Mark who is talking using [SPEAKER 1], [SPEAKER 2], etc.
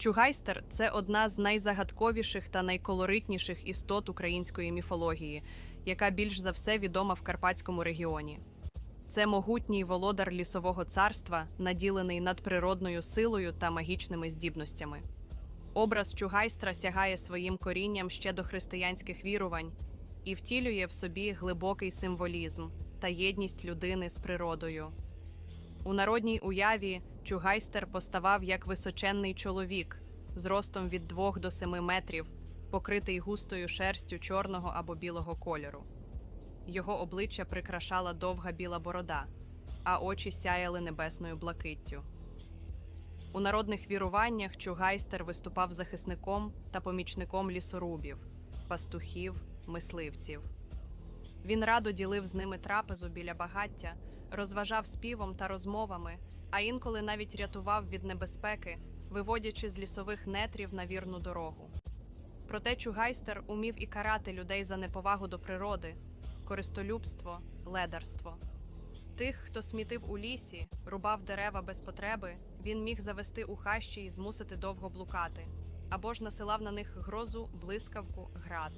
[SPEAKER 1] Чугайстер це одна з найзагадковіших та найколоритніших істот української міфології, яка більш за все відома в Карпатському регіоні. Це могутній володар лісового царства, наділений надприродною силою та магічними здібностями. Образ Чугайстра сягає своїм корінням ще до християнських вірувань і втілює в собі глибокий символізм та єдність людини з природою. У народній уяві Чугайстер поставав як височенний чоловік з ростом від 2 до 7 метрів, покритий густою шерстю чорного або білого кольору. Його обличчя прикрашала довга біла борода, а очі сяяли небесною блакиттю. У народних віруваннях Чугайстер виступав захисником та помічником лісорубів, пастухів, мисливців. Він радо ділив з ними трапезу біля багаття, розважав співом та розмовами, а інколи навіть рятував від небезпеки, виводячи з лісових нетрів на вірну дорогу. Проте Чугайстер умів і карати людей за неповагу до природи, користолюбство, ледарство. Тих, хто смітив у лісі, рубав дерева без потреби, він міг завести у хащі і змусити довго блукати, або ж насилав на них грозу, блискавку, град.